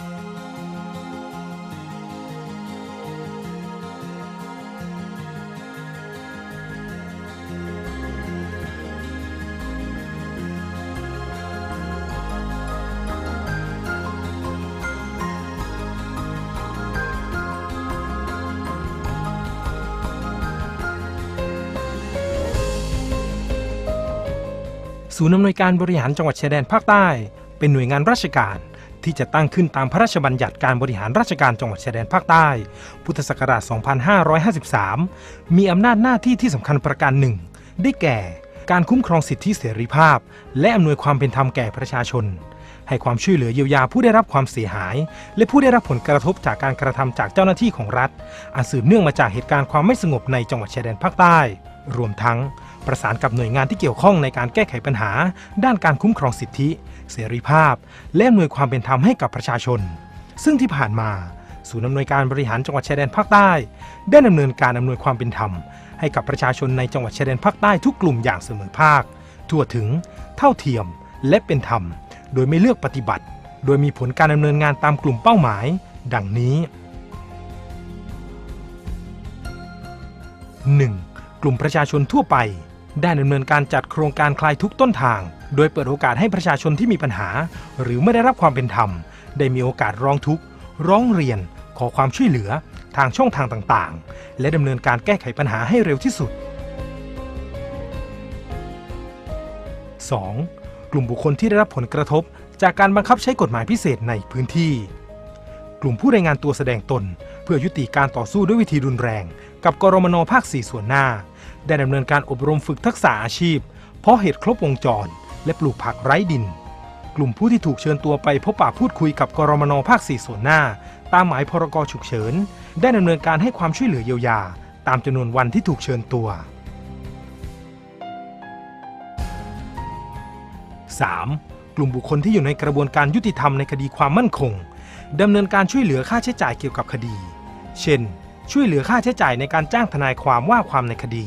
ศูนย์อำนวยการบริหารจังหวัดชายแดนภาคใต้ เป็นหน่วยงานราชการ ที่จะตั้งขึ้นตามพระราชบัญญัติการบริหารราชการจังหวัดชายแดนภาคใต้ พุทธศักราช 2553 มีอำนาจหน้าที่ที่สำคัญประการหนึ่ง ได้แก่ การคุ้มครองสิทธิเสรีภาพ และอำนวยความเป็นธรรมแก่ประชาชน ให้ความช่วยเหลือเยียวยาผู้ได้รับความเสียหาย และผู้ได้รับผลกระทบจากการกระทำจากเจ้าหน้าที่ของรัฐอันสืบเนื่องมาจากเหตุการณ์ความไม่สงบในจังหวัดชายแดนภาคใต้ รวมทั้งประสานกับหน่วยงานที่เกี่ยวข้องในการแก้ไขปัญหา ด้านการคุ้มครองสิทธิ เสรีภาพ และอำนวยความเป็นธรรมให้กับประชาชน ซึ่งที่ผ่านมาศูนย์อำนวยการบริหารจังหวัดชายแดนภาคใต้ ได้ดำเนินการอำนวยความเป็นธรรม ให้กับประชาชนในจังหวัดชายแดนภาคใต้ทุกกลุ่มอย่างเสมอภาค ทั่วถึง เท่าเทียม และเป็นธรรม โดยไม่เลือกปฏิบัติ โดยมีผลการดำเนินงานตามกลุ่มเป้าหมาย ดังนี้ 1. กลุ่มประชาชนทั่วไป ได้ดำเนินการจัดโครงการคลายทุกต้นทาง โดยเปิดโอกาสให้ประชาชนที่มีปัญหา หรือไม่ได้รับความเป็นธรรม ได้มีโอกาสร้องทุกข์ ร้องเรียน ขอความช่วยเหลือ ทางช่องทางต่างๆ และดำเนินการแก้ไขปัญหาให้เร็วที่สุด 2. กลุ่มบุคคลที่ได้รับผลกระทบ จากการบังคับใช้กฎหมายพิเศษในพื้นที่ กลุ่มผู้รายงานตัวแสดงตน เพื่อยุติการต่อสู้ด้วยวิธีรุนแรง กับกรมนภาค 4 ส่วนหน้า ได้ดำเนินการอบรมฝึกทักษะอาชีพ เพราะเหตุครบวงจร และปลูกผักไร้ดิน กลุ่มผู้ที่ถูกเชิญตัวไปพบปะพูดคุยกับกรมนภาค4ส่วนหน้า ตามหมายพรกฉุกเฉิน ได้ดำเนินการให้ความช่วยเหลือเยียวยา ตามจำนวนวันที่ถูกเชิญตัว 3. กลุ่มบุคคลที่อยู่ในกระบวนการยุติธรรมในคดีความมั่นคงดำเนินการช่วยเหลือค่าใช้จ่ายเกี่ยวกับคดี เช่น ช่วยเหลือค่าใช้จ่ายในการจ้างทนายความว่าความในคดี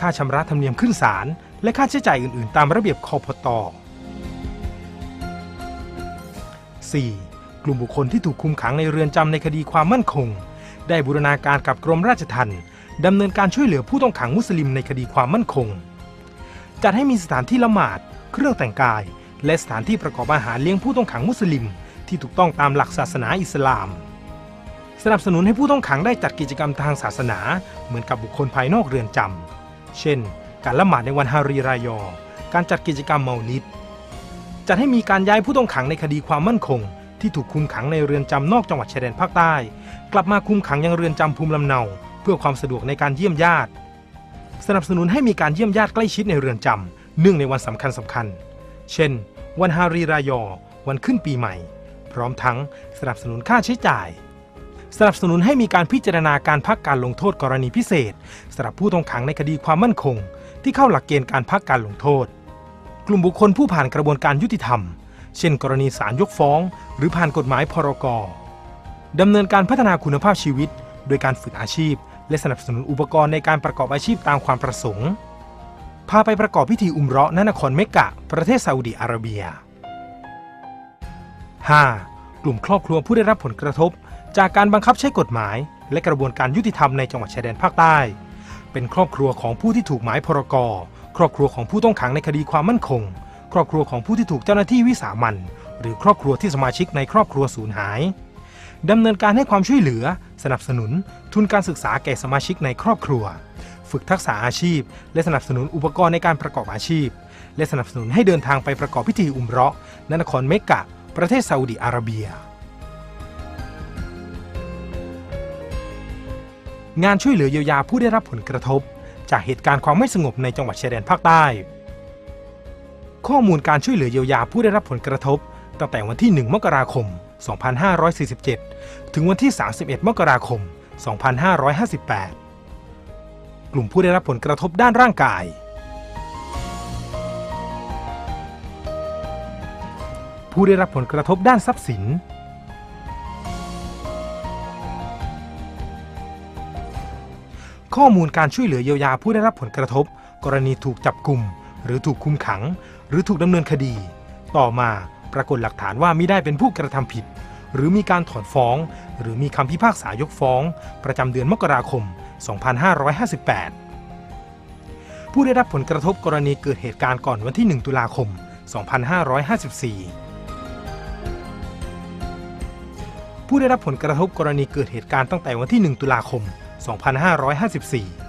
ค่าชำระธรรมเนียมขึ้นศาลและค่าใช้จ่ายอื่นๆ ตามระเบียบคอพต 4. กลุ่มบุคคลที่ถูกคุมขังในเรือนจำในคดีความมั่นคง ได้บูรณาการกับกรมราชทัณฑ์ดำเนินการช่วยเหลือผู้ต้องขังมุสลิมในคดีความมั่นคง จัดให้มีสถานที่ละหมาด เครื่องแต่งกาย และสถานที่ประกอบอาหารเลี้ยงผู้ต้องขังมุสลิม ที่ถูกต้องตามหลักศาสนาอิสลาม สนับสนุนให้ผู้ต้องขังได้จัดกิจกรรมทางศาสนา เหมือนกับบุคคลภายนอกเรือนจำ เช่น การละหมาดในวันฮารีรายอ การจัดกิจกรรมเมาลิด จัดให้มีการย้ายผู้ต้องขังในคดีความมั่นคง ที่ถูกคุมขังในเรือนจำนอกจังหวัดชายแดนภาคใต้ กลับมาคุมขังยังเรือนจำภูมิลำเนา เพื่อความสะดวกในการเยี่ยมญาติ สนับสนุนให้มีการเยี่ยมญาติใกล้ชิดในเรือนจำเนื่องในวันสำคัญสำคัญ เช่น วันฮารีรายอ วันขึ้นปีใหม่ พร้อมทั้งสนับสนุนค่าใช้จ่าย สนับสนุนให้มีการพิจารณาการพักการลงโทษกรณีพิเศษสำหรับผู้ต้องขังในคดีความมั่นคง ที่เข้าหลักเกณฑ์การพักการลงโทษ กลุ่มบุคคลผู้ผ่านกระบวนการยุติธรรม เช่น กรณีศาลยกฟ้อง หรือผ่านกฎหมายพรกดำเนินการพัฒนาคุณภาพชีวิต โดยการฝึกอาชีพ และสนับสนุนอุปกรณ์ในการประกอบอาชีพตามความประสงค์พาไปประกอบพิธีอุมเราะห์ณนครเมกะ ประเทศซาอุดิอาระเบีย 5. กลุ่มครอบครัวผู้ได้รับผลกระทบ จากการบังคับใช้กฎหมาย และกระบวนการยุติธรรมในจังหวัดชายแดนภาคใต้ เป็นครอบครัวของผู้ที่ถูกหมายพรกครอบครัวของผู้ต้องขังในคดีความมั่นคง ครอบครัวของผู้ที่ถูกเจ้าหน้าที่วิสามันหรือครอบครัวที่สมาชิกในครอบครัวสูญหายดำเนินการให้ความช่วยเหลือ สนับสนุน ทุนการศึกษาแก่สมาชิกในครอบครัว ฝึกทักษะอาชีพ และสนับสนุนอุปกรณ์ในการประกอบอาชีพ และสนับสนุนให้เดินทางไปประกอบพิธีอุมเราะห์ณนครเมกกะ ประเทศซาอุดิอาระเบีย งานช่วยเหลือเยียวยาผู้ได้รับผลกระทบ จากเหตุการณ์ความไม่สงบในจังหวัดชายแดนภาคใต้ ข้อมูลการช่วยเหลือเยียวยาผู้ได้รับผลกระทบ ตั้งแต่วันที่ 1 มกราคม 2547 ถึงวันที่ 31 มกราคม 2558 กลุ่มผู้ได้รับผลกระทบด้านร่างกาย ผู้ได้รับผลกระทบด้านทรัพย์สิน ข้อมูลการช่วยเหลือเยียวยาผู้ได้รับผลกระทบ กรณีถูกจับกลุ่ม หรือถูกคุมขัง หรือถูกดำเนินคดี ต่อมาปรากฏหลักฐานว่ามิได้เป็นผู้กระทำผิด หรือมีการถอนฟ้อง หรือมีคำพิพากษายกฟ้อง ประจำเดือนมกราคม 2558 ผู้ได้รับผลกระทบกรณีเกิดเหตุการณ์ก่อนวันที่ 1 ตุลาคม 2554ผู้ได้รับผลกระทบกรณีเกิดเหตุการณ์ตั้งแต่วันที่ 1 ตุลาคม 2554